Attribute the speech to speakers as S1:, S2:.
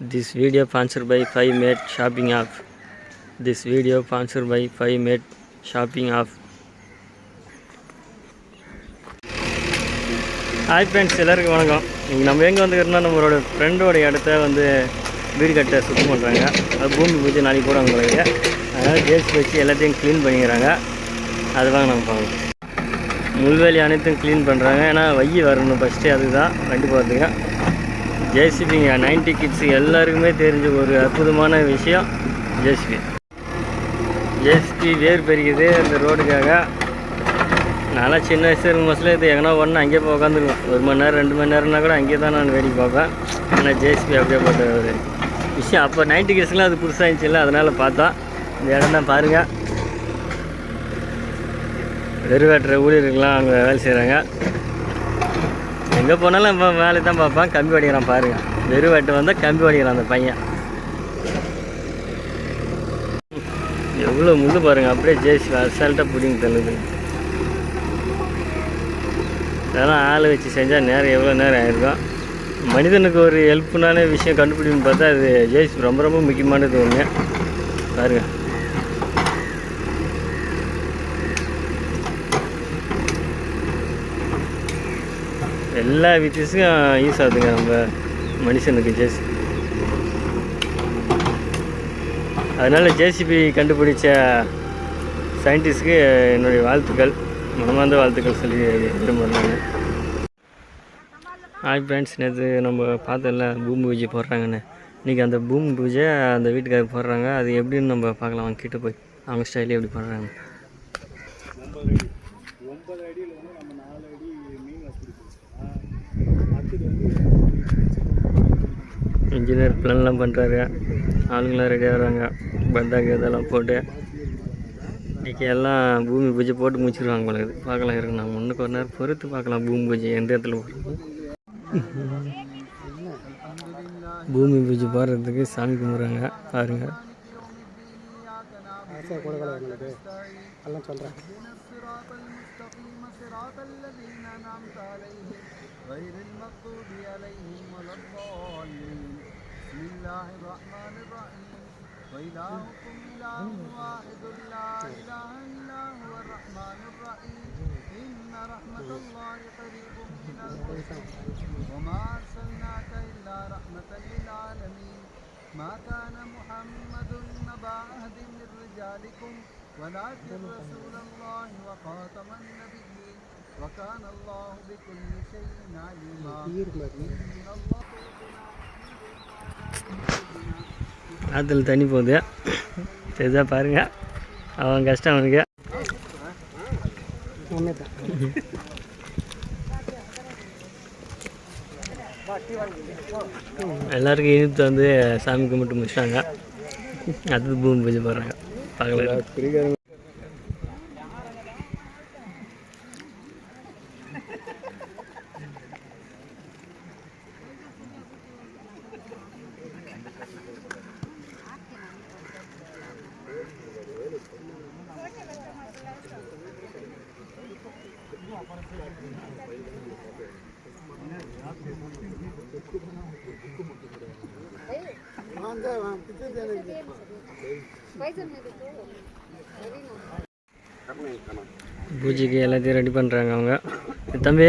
S1: This video sponsored by 5 Mate Shopping App. This video sponsored by 5 Mate Shopping App. Hi friends எல்லாருக்கும் வணக்கம். இங்கே நம்ம எங்கே வந்துக்கிறோம்னா நம்மளோட ஃப்ரெண்டோட இடத்த வந்து வீடு கட்ட சுத்தம் பண்ணுறாங்க அது பூமி பூஜை நாளைக்கு கூட உங்களுக்கு அதனால் கேஸ் வச்சு எல்லாத்தையும் க்ளீன் பண்ணிக்கிறாங்க. அது வாங்க நம்ம பார்க்கலாம் முள்வேலி அனைத்தும் க்ளீன் பண்ணுறாங்க ஏன்னா வைய வரணும் ஃபஸ்ட்டு அதுதான் வண்டி போகிறதுக்கு ஜேசிபிங்க நைன்டி கிட்ஸ் எல்லாருக்குமே தெரிஞ்ச ஒரு அற்புதமான விஷயம் ஜேசிபி ஜேசிபி வேர் பெருகுது அந்த ரோடுக்காக. நான்லாம் சின்ன வயசு இருக்கும் மோஸ்ட்லி இது எங்கன்னா ஒன்று அங்கேயே போய் உட்காந்துருவேன் ஒரு மணி நேரம் ரெண்டு மணி நேரம்னா கூட அங்கேயே தான் நான் வேடிக்கை பார்ப்பேன். ஆனால் ஜேசிபி அப்படியே போட்ட ஒரு விஷயம். அப்போ நைன்டி கிட்ஸ்லாம் அது புதுசாக இருந்துச்சுல்ல அதனால் பார்த்தோம். இந்த இடம் தான் பாருங்கள் வெறுவேட்டுற ஊழியர்கள்லாம் அங்கே வேலை செய்கிறாங்க எங்கே போனாலும் இப்போ வேலை தான் பார்ப்பான். கம்பி வடிக்கிறான் பாருங்கள் வெறும் வெட்டு வந்தால் கம்பி வடிக்கிறான் அந்த பையன். எவ்வளோ முள்ளு பாருங்கள் அப்படியே ஜேசி அசால்ட்டாக பிடிங்க தள்ளுது. அதெல்லாம் ஆள் வச்சு செஞ்சால் நேரம் எவ்வளோ நேரம் ஆயிருக்கும். மனிதனுக்கு ஒரு ஹெல்ப்ஃபுல்லான விஷயம் கண்டுபிடிக்கணும்னு பார்த்தா அது ஜேசி ரொம்ப ரொம்ப முக்கியமானது ஒன்று பாருங்க. எல்லா வித்தியஸுக்கும் யூஸ் ஆகுதுங்க நம்ம மனுஷனுக்கு ஜேசி அதனால் ஜேசிபி கண்டுபிடிச்ச சயின்டிஸ்ட்க்கு என்னுடைய வாழ்த்துக்கள். மனமார்ந்த வாழ்த்துக்கள் சொல்லி விரும்புகிறாங்க ஆய் ஹாய் ஃப்ரெண்ட்ஸ் நேற்று நம்ம பார்த்தோம்ல பூமி பூஜை போடுறாங்கன்னு. இன்றைக்கி அந்த பூமி பூஜை அந்த வீட்டுக்காரர் போடுறாங்க. அது எப்படின்னு நம்ம பார்க்கலாம். அவங்க கிட்ட போய் அவங்க ஸ்டைலே எப்படி போடுறாங்க.
S2: ஒன்பது அடியில் வந்து நம்ம நாலு அடி மீன் வசதி கொடுத்துருக்கோம் அடுத்தது வந்து
S1: இன்ஜினியர் பிளான்லாம் பண்ணுறாரு ஆளுங்களாம் ரெடி ஆகிறாங்க பந்தாக்கு இதெல்லாம் போட்டு. இன்றைக்கி எல்லாம் பூமி பூஜை போட்டு முடிச்சிருவாங்க போல இது பார்க்கலாம் இருக்கு நான் ஒன்றுக்கு ஒரு நேரம் பொறுத்து பார்க்கலாம் பூமி பூஜை எந்த இடத்துல போடுறது பூமி பூஜை போடுறதுக்கு சாமி கும்பிட்றாங்க. பாருங்க.
S2: சொல்கிறேன்
S3: غير المغضوب عليهم ولا الضالين. بسم الله الرحمن الرحيم. وإلهكم إله واحد لا إله إلا هو الرحمن الرحيم. إن رحمة الله قريب من المحسنين وما أرسلناك إلا رحمة للعالمين. ما كان محمد نبأ أحد من رجالكم ولكن رسول الله وخاتم النبيين. وكان الله بكل شيء عليما إن الله
S1: ஆற்றுல தண்ணி போகுது தெரிஞ்சா பாருங்க அவன் கஷ்டம் அவனுக்கு
S2: ஒன்றே தான்
S1: எல்லாருக்கும் இனிப்பு வந்து சாமி கும்பிட்டு முடிச்சிட்டாங்க அடுத்தது பூமி பூஜை போடுறாங்க பார்க்கலாம் பூஜைக்கு எல்லாத்தையும் ரெடி பண்ணுறாங்க அவங்க. தம்பி